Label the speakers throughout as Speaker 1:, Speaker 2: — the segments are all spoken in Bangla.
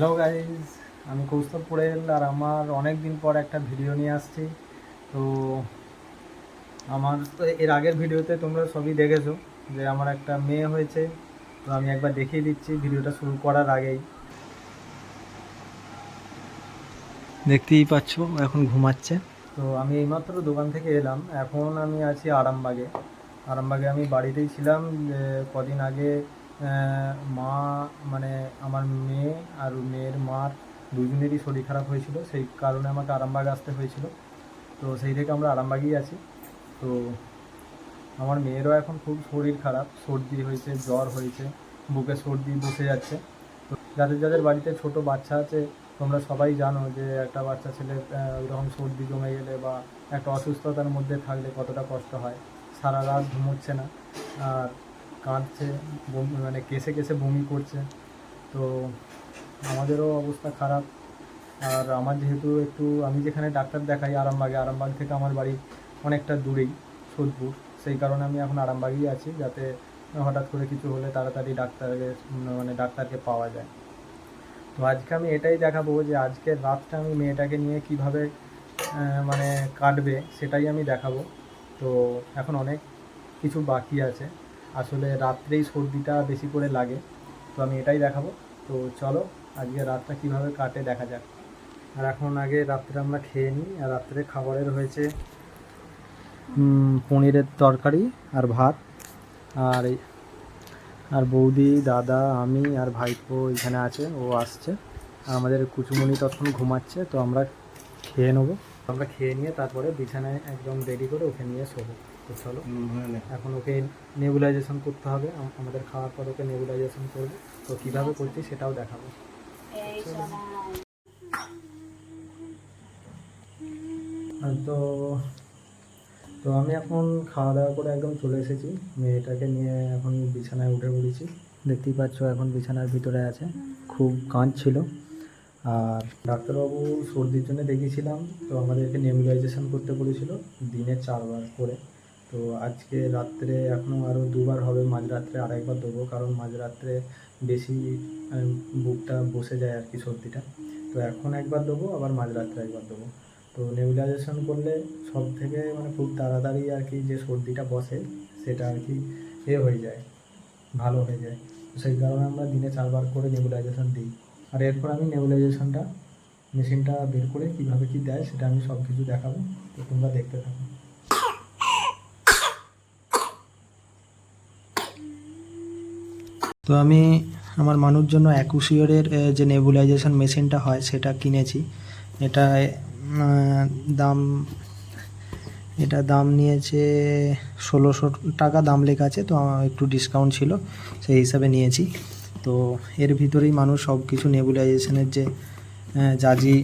Speaker 1: হ্যালো গাইজ আমি কৌস্তব পোড়েল আর আমার অনেক দিন পর একটা ভিডিও নিয়ে আসছি। তো আমার তো এর আগের ভিডিওতে তোমরা সবই দেখেছ যে আমার একটা মেয়ে হয়েছে। তো আমি একবার দেখিয়ে দিচ্ছি ভিডিওটা শুরু করার আগেই। দেখতেই পাচ্ছ এখন ঘুমাচ্ছে। তো আমি এইমাত্র দোকান থেকে এলাম। এখন আমি আছি আরামবাগে। আরামবাগে আমি বাড়িতেই ছিলাম কদিন আগে মা মানে আমার মেয়ে আর মেয়ের মার দুজনেরই শরীর খারাপ হয়েছিল, সেই কারণে আমাকে আরামবাগ আসতে হয়েছিল। তো সেই থেকে আমরা আরামবাগেই আছি। তো আমার মেয়েরও এখন খুব শরীর খারাপ, সর্দি হয়েছে, জ্বর হয়েছে, বুকে সর্দি বসে যাচ্ছে। তো যাদের যাদের বাড়িতে ছোট বাচ্চা আছে, তোমরা সবাই জানো যে একটা বাচ্চা ছেলে ওইরকম সর্দি জমে গেলে বা একটা অসুস্থতার মধ্যে থাকলে কতটা কষ্ট হয়। সারা রাত ঘুমোচ্ছে না। আর কাঁদছে মানে কেসে কেসে বমি করছে। তো আমাদেরও অবস্থা খারাপ। আর আমার যেহেতু একটু, আমি যেখানে ডাক্তার দেখাই আরামবাগে, আরামবাগ থেকে আমার বাড়ি অনেকটা দূরেই সোদপুর। সেই কারণে আমি এখন আরামবাগেই আছি, যাতে হঠাৎ করে কিছু হলে তাড়াতাড়ি ডাক্তারের মানে ডাক্তারকে পাওয়া যায়। তো আজকে আমি এটাই দেখাবো যে আজকে রাতটা আমি মেয়েটাকে নিয়ে কীভাবে মানে কাটবে, সেটাই আমি দেখাবো। তো এখন অনেক কিছু বাকি আছে। আসলে রাত্রেই সর্দিটা বেশি করে লাগে। তো আমি এটাই দেখাবো। তো চলো, আজকে রাতটা কীভাবে কাটে দেখা যাক। আর এখন আগে রাত্রে আমরা খেয়ে নিই। আর রাত্রে খাবারের হয়েছে পনিরের তরকারি আর ভাত। আর আর বৌদি, দাদা, আমি আর ভাইপো এখানে আছে, ও আসছে। আর আমাদের কুচুমনি তখন ঘুমাচ্ছে, তো আমরা খেয়ে নেব। আমরা খেয়ে নিয়ে তারপরে বিছানায় একদম রেডি করে ওকে নিয়ে শোবো। তো চলো এখন ওকে নেবুলাইজেশন করতে হবে। আমাদের খাওয়ার পর ওকে নেবুলাইজেশন করব। তো কীভাবে করছি সেটাও দেখাবো। আর তো তো আমি এখন খাওয়া দাওয়া করে একদম চলে এসেছি। মেয়েটাকে নিয়ে এখন বিছানায় উঠে পড়েছি। দেখতেই পাচ্ছ এখন বিছানার ভিতরে আছে। খুব কাঁদছিল। আর ডাক্তারবাবু সর্দির জন্য দেখিয়েছিলাম। তো আমাদেরকে নেবুলাইজেশন করতে বলেছিল। দিনে চারবার করে। তো আজকে রাত্রে এখনও আরও দুবার হবে মাঝরাত্রে আরেকবার দেবো, কারণ মাঝরাত্রে বেশি বুকটা বসে যায় আর কি সর্দিটা। তো এখন একবার দেবো, আবার মাঝরাত্রে একবার দেবো। তো নেবুলাইজেশন করলে সব থেকে মানে খুব তাড়াতাড়ি আর কি যে সর্দিটা বসে, সেটা আর কি এ হয়ে যায়, ভালো হয়ে যায়। সেই কারণে আমরা দিনে চারবার করে নেবুলাইজেশন দিই। আর এরপর আমি নেবুলাইজেশনটা মেশিনটা বের করে কীভাবে কী দেয় সেটা আমি সব কিছু দেখাবো, তো তোমরা দেখতে থাকো। তো আমি আমার মানুষ জন্য অ্যাকুশিওরের যে নেবুলাইজেশন মেশিনটা হয়, সেটা কিনেছি। এটা দাম এটা দাম নিয়েছে ষোলোশো টাকা, দাম লেখা আছে, তো একটু ডিসকাউন্ট ছিল, সেই হিসাবে নিয়েছি। তো এর ভিতরেই মানুষ সব কিছু নেবুলাইজেশনের যে জাজি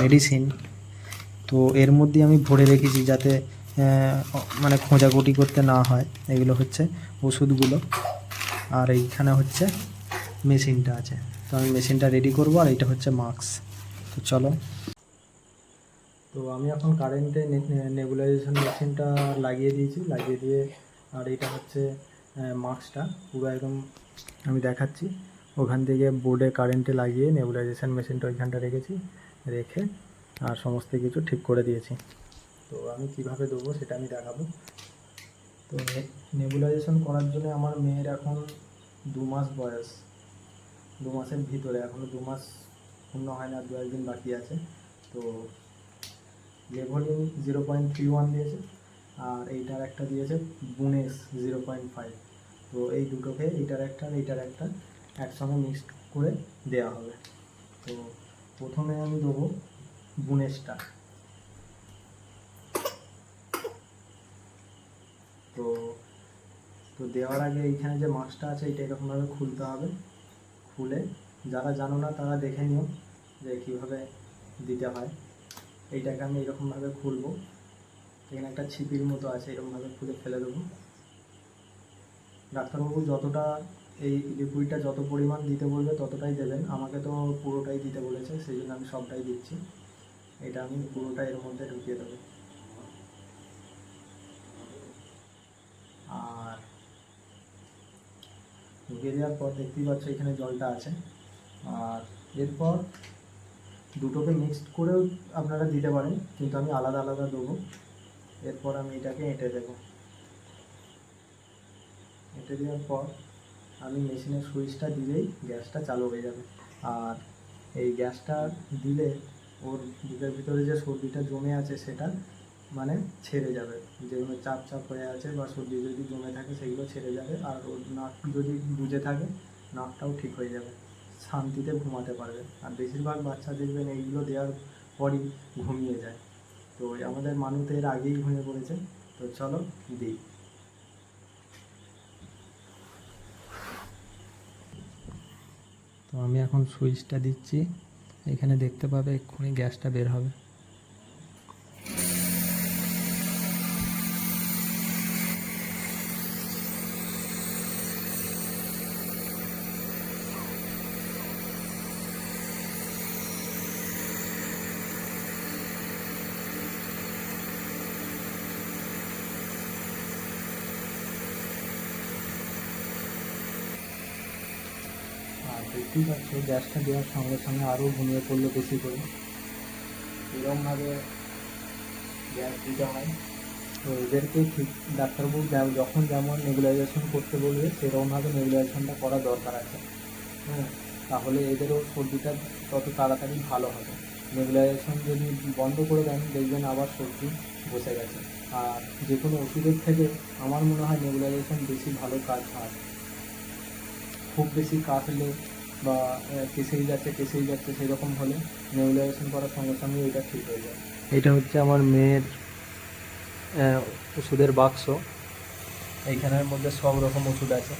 Speaker 1: মেডিসিন, তো এর মধ্যে আমি ভরে রেখেছি যাতে মানে খোঁজাখুঁটি করতে না হয়, এগুলো হচ্ছে ওষুধগুলো। আর এইখানে হচ্ছে মেশিনটা আছে। তো আমি মেশিনটা রেডি করব আর এইটা হচ্ছে মাস্ক তো চলো। তো আমি এখন কারেন্টে নেবুলাইজেশন মেশিনটা লাগিয়ে দিয়েছি, লাগিয়ে দিয়ে আর এটা হচ্ছে মাস্কটা পুরো একদম আমি দেখাচ্ছি। ওখান থেকে বোর্ডে কারেন্টে লাগিয়ে নেবুলাইজেশন মেশিনটা ওইখানটা রেখেছি, রেখে আর সমস্ত কিছু ঠিক করে দিয়েছি। তো আমি কীভাবে দেবো সেটা আমি দেখাবো। তো নেবুলাইজেশন করার জন্য আমার মেয়ের এখন দু মাস বয়স। দু মাসের ভিতরে এখনও দু মাস পূর্ণ হয় না, দু একদিন বাকি আছে। তো লেভলিন জিরো পয়েন্ট থ্রি ওয়ান দিয়েছে আর এইটার একটা দিয়েছে বুনেস জিরো পয়েন্ট ফাইভ তো এই দুটোকে এইটার একটা আর এইটার একটা একসঙ্গে মিক্সড করে দেওয়া হবে। তো প্রথমে আমি দেবো বুনেসটা তো তো দেওয়ার আগে এইখানে যে মাছটা আছে, এটা এরকমভাবে খুলতে হবে। খুলে, যারা জানো না তারা দেখে নিও যে কীভাবে দিতে হয়। এইটাকে আমি এরকমভাবে খুলবো। এখানে একটা ছিপির মতো আছে, এরকমভাবে খুলে ফেলে দেবো। ডাক্তারবাবু, যতটা এই লিকুইডটা যত পরিমাণ দিতে বলবে ততটাই দেবেন। আমাকে তো পুরোটাই দিতে বলেছে, সেই জন্য আমি সবটাই দিচ্ছি। এটা আমি পুরোটা এর মধ্যে ঢুকিয়ে দেবো। ঢুকিয়ে দেওয়ার পর দেখতেই পাচ্ছ এখানে জলটা আছে। আর এরপর দুটোকে মিক্সড করেও আপনারা দিতে পারেন, কিন্তু আমি আলাদা আলাদা দেবো। এরপর আমি এটাকে এঁটে দেবো। এঁটে দেওয়ার পর আমি মেশিনের সুইচটা দিলেই গ্যাসটা চালু হয়ে যাবে। আর এই গ্যাসটা দিলে ওর বুকের ভিতরে যে সর্দিটা জমে আছে সেটা মানে ছেড়ে যাবে। যেগুলো চাপ চাপ হয়ে আছে বা সর্দি যদি জমে থাকে সেগুলো ছেড়ে যাবে আর ওর নাক যদি বুঝে থাকে, নাকটাও ঠিক হয়ে যাবে। শান্তিতে ঘুমাতে পারবে। আর বেশিরভাগ বাচ্চা দেখবেন এইগুলো দেওয়ার পরই ঘুমিয়ে যায়। তো আমাদের মানুষ এর আগেই ঘুমিয়ে পড়েছে। তো চলো দিই। তো আমি এখন সুইচটা দিচ্ছি। এখানে দেখতে পাবে এক্ষুনি গ্যাসটা বের হবে। আর দেখতেই পাচ্ছ গ্যাসটা দেওয়ার সঙ্গে সঙ্গে আরও ঘুমিয়ে পড়ল বেশি করে। এরকমভাবে গ্যাস দিতে হয়। তো এদেরকে ঠিক ডাক্তারবাবু যখন যেমন নেবুলাইজেশন করতে বলবে সেরকমভাবে নেবুলাইজেশনটা করা দরকার আছে। হ্যাঁ তাহলে এদেরও সর্দিটা তত তাড়াতাড়ি ভালো হবে। নেবুলাইজেশন যদি বন্ধ করে দেন, দেখবেন আবার সর্দি বসে গেছে। আর যে কোনো ওষুধের থেকে আমার মনে হয় নেবুলাইজেশন বেশি ভালো কাজ হয়। খুব বেশি কাশলে বা কেসেই যাচ্ছে কেসেই যাচ্ছে, সেরকম হলে নেবুলাইজেশন করার সঙ্গে সঙ্গে এটা ঠিক হয়ে যায়। এটা হচ্ছে আমার মেয়ের ওষুধের বাক্স। এইখানের মধ্যে সব রকম ওষুধ আছে।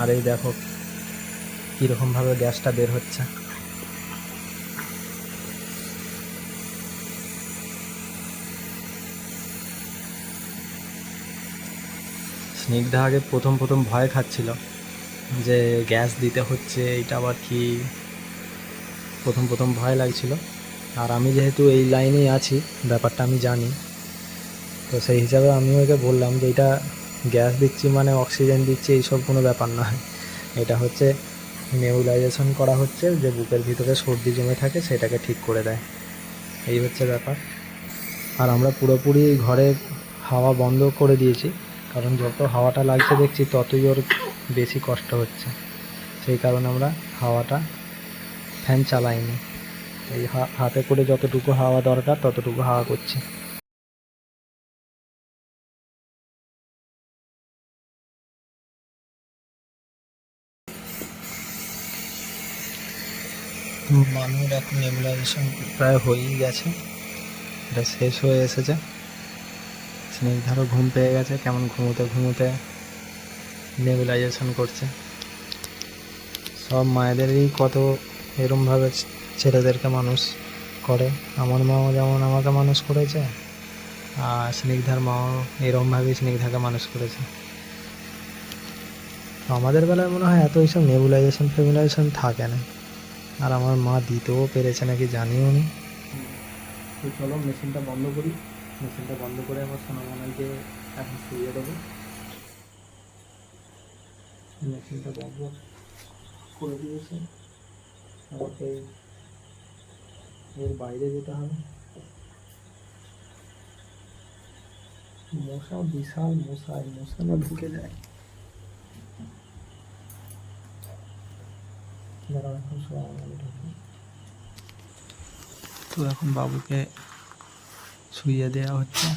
Speaker 1: আর এই দেখো, কীরকমভাবে গ্যাসটা বের হচ্ছে। স্নিগ্ধা আগে প্রথম প্রথম ভয় খাচ্ছিল। যে গ্যাস দিতে হচ্ছে, এটা আবার কি প্রথম প্রথম ভয় লাগছিল। আর আমি যেহেতু এই লাইনেই আছি, ব্যাপারটা আমি জানি। তো সেই হিসাবে আমি ওকে বললাম যে, এটা গ্যাস দিচ্ছি মানে অক্সিজেন দিচ্ছি, এইসব কোনো ব্যাপার নয়। এটা হচ্ছে নেবুলাইজেশন করা হচ্ছে, যে বুকের ভিতরে সর্দি জমে থাকে, সেটাকে ঠিক করে দেয়। এই হচ্ছে ব্যাপার। আর আমরা পুরোপুরি ঘরে হাওয়া বন্ধ করে দিয়েছি, কারণ যত হাওয়াটা লাগছে দেখছি, ততই ওর বেশি কষ্ট হচ্ছে। সেই কারণে আমরা হাওয়াটা ফ্যান চালাইনি। এই হাতে করে যতটুকু হাওয়া দরকার, ততটুকু হাওয়া করছি। মানুষ এখন নেবুলাইজেশন প্রায় হয়েই গেছে। এটা শেষ হয়ে এসেছে। স্নিগ্ধারও ঘুম পেয়ে গেছে, কেমন ঘুমোতে ঘুমোতে নেবুলাইজেশন করছে। সব মায়েদেরই কত এরমভাবে ছেলেদেরকে মানুষ করে। আমার মাও যেমন আমাকে মানুষ করেছে, আর স্নিগ্ধার মাও এরমভাবেই স্নিগ্ধাকে মানুষ করেছে। আমাদের বেলায় মনে হয় এত এইসব নেবুলাইজেশন ফেবুলাইজেশন থাকে না। আর আমার মা দিতেও পেরেছে নাকি জানিও নি। তো চলো, মেশিনটা বন্ধ করি। মেশিনটা বন্ধ করে আমার সোনামনাইকে এখন শুয়ে দেবো। মেশিনটা বন্ধ করে দিয়েছে। আমাকে এর বাইরে যেতে হবে। মশা বিশাল মশা এই মশা না ঢুকে যায়। তো এখন বাবুকে শুইয়ে দেওয়া হচ্ছে।